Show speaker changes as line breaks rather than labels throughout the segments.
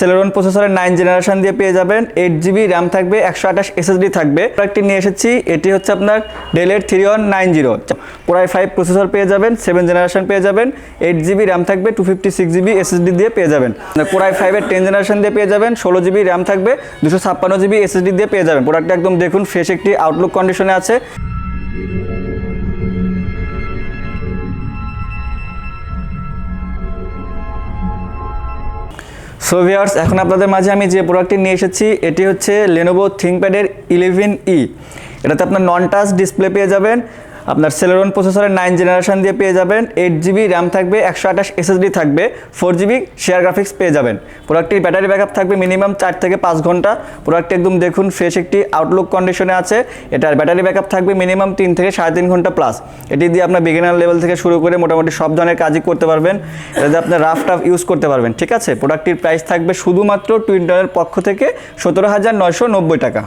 Celeron প্রসেসরের nine generation দিয়ে পেয়ে যাবেন এইট জিবি র্যাম থাকবে, একশো আঠাশ এসএসডি থাকবে। প্রোডাক্টটি নিয়ে এসেছি, এটি হচ্ছে আপনার ডেলের three one nine zero core i five processor পেয়ে যাবেন সেভেন জেনারেশন পেয়ে যাবেন এইট জিবি র্যাম থাকবে two fifty six GB SSD দিয়ে পেয়ে যাবেন। কোরাই ফাইভের টেন জেনারেশন দিয়ে পেয়ে যাবেন, ষোলো জিবি র্যাম থাকবে, দুশো ছাপ্পান্ন জিবি এসএসডি দিয়ে পেয়ে যাবেন। প্রোডাক্টটা একদম দেখুন ফ্রেশ একটি আউটলুক কন্ডিশনে আছে। সো ভিয়ার্স এখন আপনাদের মাঝে আমি যে প্রোডাক্টটি নিয়ে এসেছি, এটি হচ্ছে লেনোভো থিঙ্কপ্যাডের ইলেভেন ই এটাতে আপনার নন টাচ ডিসপ্লে পেয়ে যাবেন। আপনার সেলেরন প্রসেসরের নাইন জেনারেশন দিয়ে পেয়ে যাবেন এইট জিবি র্যাম থাকবে, একশো আঠাশ এসএসডি থাকবে ফোর জিবি শেয়ার গ্রাফিক্স পেয়ে যাবেন। প্রোডাক্টটির ব্যাটারি ব্যাকআপ থাকবে মিনিমাম চার থেকে পাঁচ ঘণ্টা। প্রোডাক্টটি একদম দেখুন ফ্রেশ একটি আউটলুক কন্ডিশনে আছে। এটার ব্যাটারি ব্যাকআপ থাকবে মিনিমাম তিন থেকে সাড়ে তিন ঘণ্টা প্লাস এটি দিয়ে আপনার বিগিনার লেভেল থেকে শুরু করে মোটামুটি সব ধরনের কাজই করতে পারবেন। এটাতে আপনার রাফ টাফ ইউজ করতে পারবেন, ঠিক আছে? প্রোডাক্টটির প্রাইস থাকবে শুধুমাত্র টুইন্টনের পক্ষ থেকে সতেরো হাজার নয়শো নব্বই টাকা।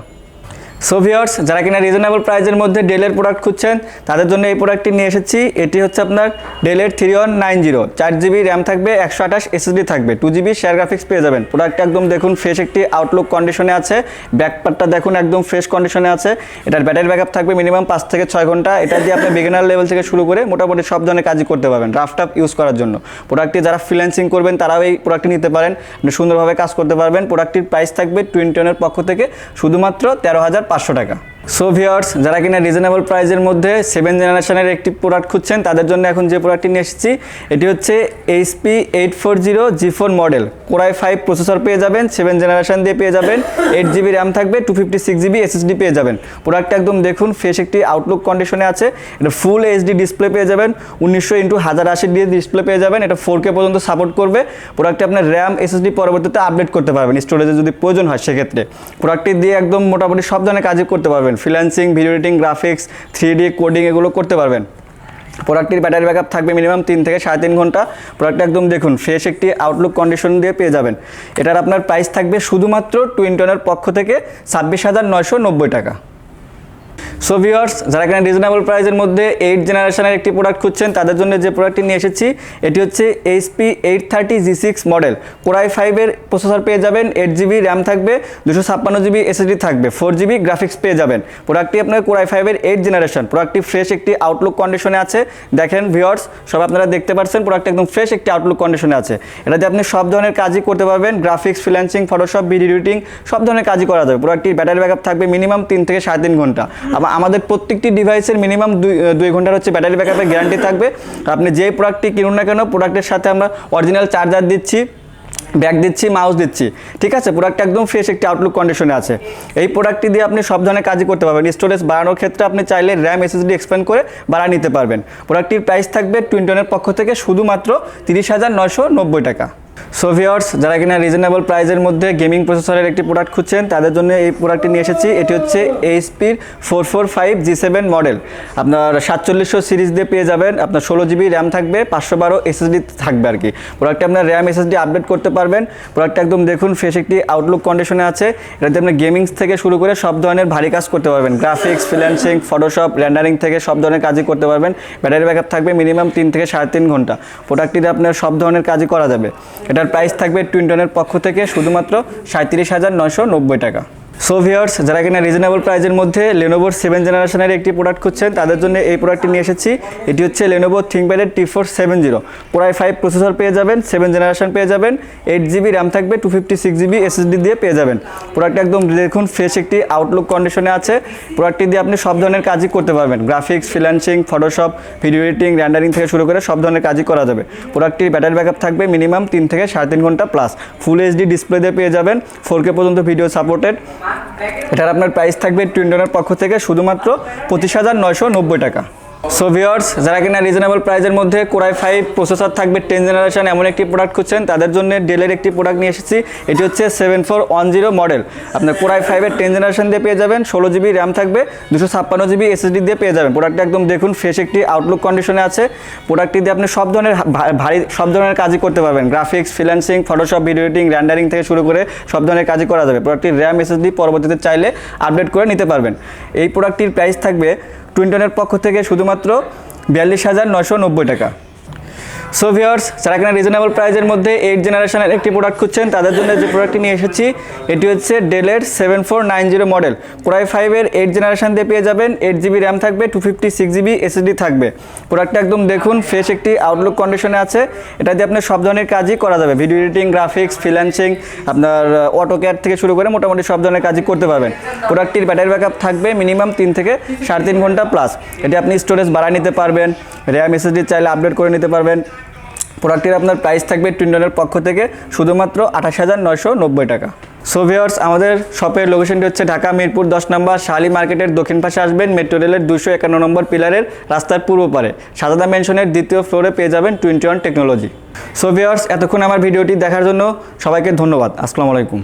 সো ভিউয়ার্স যারা কিনা রিজনেবল প্রাইসের মধ্যে ডেলের প্রোডাক্ট খুঁজছেন, তাদের জন্য এই প্রোডাক্টটি নিয়ে এসেছি। এটি হচ্ছে আপনার ডেলের থ্রি ওয়ান নাইন জিরো চার জিবি র্যাম থাকবে, একশো আঠাশ এসএসডি থাকবে। টু জিবি শেয়ার গ্রাফিক্স পেয়ে যাবেন। প্রোডাক্টটা একদম দেখুন ফ্রেশ একটি আউটলুক কন্ডিশনে আছে। ব্যাকপার্টটা দেখুন একদম ফ্রেশ কন্ডিশনে আছে। এটার ব্যাটারি ব্যাকআপ থাকবে মিনিমাম পাঁচ থেকে ছয় ঘণ্টা। এটা দিয়ে আপনি বিগিনার লেভেল থেকে শুরু করে মোটামুটি সব ধরনের কাজই করতে পারবেন রাফটাপ ইউজ করার জন্য। প্রোডাক্টটি যারা ফ্রিল্যান্সিং করবেন, তারাও এই প্রোডাক্টটি নিতে পারেন। সুন্দরভাবে কাজ করতে পারবেন। প্রোডাক্টটির প্রাইস থাকবে টুইন্টনের পক্ষ থেকে শুধুমাত্র তেরো হাজার পাঁচশো টাকা। সো ভিওয়ার্স যারা কিনা রিজনেবল প্রাইসের মধ্যে সেভেন জেনারেশনের একটি প্রোডাক্ট খুঁজছেন, তাদের জন্য এখন যে প্রোডাক্টটি নিয়ে এসেছি, এটি হচ্ছে HP eight four zero G four model core i five processor পেয়ে যাবেন সেভেন জেনারেশন দিয়ে পেয়ে যাবেন এইট জিবি র্যাম থাকবে two fifty six GB SSD পেয়ে যাবেন। প্রোডাক্টটা একদম দেখুন ফ্রেশ একটি আউটলুক কন্ডিশনে আছে। এটা ফুল এইচডি ডিসপ্লে পেয়ে যাবেন, উনিশশো ইন্টু হাজার আশি দিয়ে ডিসপ্লে পেয়ে যাবেন। এটা ফোর কে পর্যন্ত সাপোর্ট করবে। প্রোডাক্টে আপনার র্যাম এসএসডি পরবর্তীতে আপডেট করতে পারবেন স্টোরেজে যদি প্রয়োজন হয় সেক্ষেত্রে। প্রোডাক্টটি দিয়ে একদম মোটামুটি সব ধরনের কাজই করতে পারবেন। Freelancing video editing graphics three D coding এগুলো করতে পারবেন। প্রোডাক্টটির ব্যাটারি ব্যাকআপ থাকবে মিনিমাম তিন থেকে সাড়ে তিন ঘণ্টা। প্রোডাক্ট একদম দেখুন ফ্রেশ একটি আউটলুক কন্ডিশন দিয়ে পেয়ে যাবেন। এটার আপনার প্রাইস থাকবে শুধুমাত্র টুইন্টনের পক্ষ থেকে ছাব্বিশ হাজার নয়শো নব্বই টাকা। সো ভিউয়ার্স যারা এখানে রিজনেবল প্রাইসের মধ্যে এইট জেনারেশনের একটি প্রোডাক্ট খুঁজছেন, তাদের জন্য যে প্রোডাক্টটি নিয়ে এসেছি, এটি হচ্ছে HP eight thirty G six model core i ফাইভের প্রসেসর পেয়ে যাবেন এইট জিবি র্যাম থাকবে, দুশো ছাপ্পান্ন জিবি এসএসডি থাকবে ফোর জিবি গ্রাফিক্স পেয়ে যাবেন। প্রোডাক্টটি আপনার কোরাই ফাইভের এইট জেনারেশন প্রোডাক্টটি ফ্রেশ একটি আউটলুক কন্ডিশনে আছে। দেখেন ভিউয়ার্স সব আপনারা দেখতে পাচ্ছেন প্রোডাক্ট একদম ফ্রেশ একটি আউটলুক কন্ডিশনে আছে। এটাতে আপনি সব ধরনের কাজই করতে পারবেন graphics freelancing Photoshop video editing সব ধরনের কাজই করা যাবে। প্রোডাক্টটির ব্যাটারি ব্যাকআপ থাকবে মিনিমাম তিন থেকে সাড়ে তিন ঘণ্টা। আবার আমাদের প্রত্যেকটি ডিভাইসের মিনিমাম দুই দুই ঘণ্টার হচ্ছে ব্যাটারি ব্যাকআপের গ্যারান্টি থাকবে। আপনি যে প্রোডাক্টটি কিনুন না কেন প্রোডাক্টের সাথে আমরা অরিজিনাল চার্জার দিচ্ছি ব্যাগ দিচ্ছি মাউস দিচ্ছি। ঠিক আছে? প্রোডাক্ট একদম ফ্রেশ একটি আউটলুক কন্ডিশনে আছে। এই প্রোডাক্টটি দিয়ে আপনি সব ধরনের কাজই করতে পারবেন। স্টোরেজ বাড়ানোর ক্ষেত্রে আপনি চাইলে র্যাম এসএসডি এক্সপ্যান্ড করে বাড়া নিতে পারবেন। প্রোডাক্টটির প্রাইস থাকবে টুইন্টনের পক্ষ থেকে শুধুমাত্র তিরিশ হাজার নয়শো নব্বই টাকা। সো ভিওর্স যারা কিনা রিজনেবল প্রাইসের মধ্যে গেমিং প্রসেসরের একটি প্রোডাক্ট খুঁজছেন, তাদের জন্য এই প্রোডাক্টটি নিয়ে এসেছি। এটি হচ্ছে এইচপির four four five G seven model আপনার সাতচল্লিশশো সিরিজ দিয়ে পেয়ে যাবেন। আপনার ষোলো জিবি র্যাম থাকবে, পাঁচশো বারো এসএসডি থাকবে আর কি। প্রোডাক্টে আপনার র্যাম এসএসডি আপডেট করতে পারবেন। প্রোডাক্টটা একদম দেখুন ফ্রেশ একটি আউটলুক কন্ডিশনে আছে। এটাতে আপনি গেমিংস থেকে শুরু করে সব ধরনের ভারী কাজ করতে পারবেন। গ্রাফিক্স ফ্রিল্যান্সিং ফটোশপ র্যান্ডারিং থেকে সব ধরনের কাজই করতে পারবেন। ব্যাটারি ব্যাকআপ থাকবে মিনিমাম তিন থেকে সাড়ে তিন ঘণ্টা। প্রোডাক্টটিতে আপনার সব ধরনের কাজই করা যাবে। এটার প্রাইস থাকবে টুইন্টনের পক্ষ থেকে শুধুমাত্র সাঁত্রিশ হাজার নয়শো নব্বই টাকা। সো ভিউয়ার্স যারা কিনা রিজনেবল প্রাইসের মধ্যে লেনোভোর সেভেন জেনারেশনের একটি প্রোডাক্ট খুঁজছেন, তাদের জন্য এই প্রোডাক্টটি নিয়ে এসেছি। এটি হচ্ছে লেনোভো থিঙ্কপ্যাডের টি ফোর সেভেন জিরো প্রায় ফাইভ প্রসেসর পেয়ে যাবেন সেভেন জেনারেশন পেয়ে যাবেন। এইট জিবি র্যাম থাকবে two fifty six GB SSD দিয়ে পেয়ে যাবেন। প্রোডাক্ট একদম দেখুন ফ্রেশ একটি আউটলুক কন্ডিশনে আছে। প্রোডাক্টটি দিয়ে আপনি সব ধরনের কাজই করতে পারবেন। Graphics freelancing Photoshop video editing rendering থেকে শুরু করে সব ধরনের কাজই করা যাবে। প্রোডাক্টটির ব্যাটারি ব্যাকআপ থাকবে মিনিমাম তিন থেকে সাড়ে তিন ঘণ্টা প্লাস ফুল এইচডি ডিসপ্লে দিয়ে পেয়ে যাবেন। ফোর কে পর্যন্ত ভিডিও সাপোর্টেড এটার আপনার প্রাইস থাকবে টুইন্টনের পক্ষ থেকে শুধুমাত্র পঁচিশ হাজার নয়শো নব্বই টাকা। সো ভিওর্স যারা কিনা রিজনেবল প্রাইসের মধ্যে কোরাই ফাইভ প্রসেসর থাকবে টেন জেনারেশন এমন একটি প্রোডাক্ট খুঁজছেন, তাদের জন্য ডেলের একটি প্রোডাক্ট নিয়ে এসেছি। এটি হচ্ছে seven four one zero model আপনার কোরাই ফাইভের টেন জেনারেশন দিয়ে পেয়ে যাবেন, ষোলো জিবি র্যাম থাকবে, দুশো ছাপ্পান্ন জিবি এসএসডি দিয়ে পেয়ে যাবেন। প্রোডাক্টটা একদম দেখুন ফ্রেশ একটি আউটলুক কন্ডিশনে আছে। প্রোডাক্টটি দিয়ে আপনি সব ধরনের ভারী, সব ধরনের কাজই করতে পারবেন। Graphics freelancing Photoshop video editing rendering থেকে শুরু করে সব ধরনের কাজই করা যাবে। প্রোডাক্টটির র্যাম এসএসডি পরবর্তীতে চাইলে আপডেট করে নিতে পারবেন। এই প্রোডাক্টটির প্রাইস থাকবে টুইন্টনের পক্ষ থেকে শুধুমাত্র বিয়াল্লিশ হাজার নশো নব্বই টাকা। সো ভিউয়ার্স যারা কিনা রিজনেবল প্রাইজের মধ্যে এইট জেনারেশনের একটি প্রোডাক্ট খুঁজছেন, তাদের জন্য যে প্রোডাক্টটি নিয়ে এসেছি, এটি হচ্ছে ডেলের seven four nine zero model core i ফাইভের এইট জেনারেশন দিয়ে পেয়ে যাবেন এইট জিবি র্যাম থাকবে two fifty six GB SSD থাকবে। প্রোডাক্টটা একদম দেখুন ফ্রেশ একটি আউটলুক কন্ডিশনে আছে। এটা দিয়ে আপনার সব ধরনের কাজই করা যাবে। ভিডিও এডিটিং গ্রাফিক্স ফ্রিল্যান্সিং আপনার অটো ক্যাট থেকে শুরু করে মোটামুটি সব ধরনের কাজই করতে পারবেন। প্রোডাক্টটির ব্যাটারি ব্যাকআপ থাকবে মিনিমাম তিন থেকে সাড়ে তিন ঘণ্টা প্লাস এটি আপনি স্টোরেজ বাড়ায় নিতে পারবেন র্যাম এসএসডি চাইলে আপডেট করে নিতে পারবেন। প্রোডাক্টটির আপনার প্রাইস থাকবে টুইন্টনের পক্ষ থেকে শুধুমাত্র আঠাশ হাজার নয়শো নব্বই টাকা। সো আমাদের শপের লোকেশনটি হচ্ছে ঢাকা মিরপুর দশ নম্বর শালি মার্কেটের দক্ষিণ পাশে আসবেন। মেট্রো রেলের দুশো একান্ন নম্বর পিলারের রাস্তার পূর্ব পারে। সাজাদা মেনশনের দ্বিতীয় ফ্লোরে পেয়ে যাবেন টোয়েন্টি ওয়ান টেকনোলজি সো এতক্ষণ আমার ভিডিওটি দেখার জন্য সবাইকে ধন্যবাদ। আসসালামু আলাইকুম।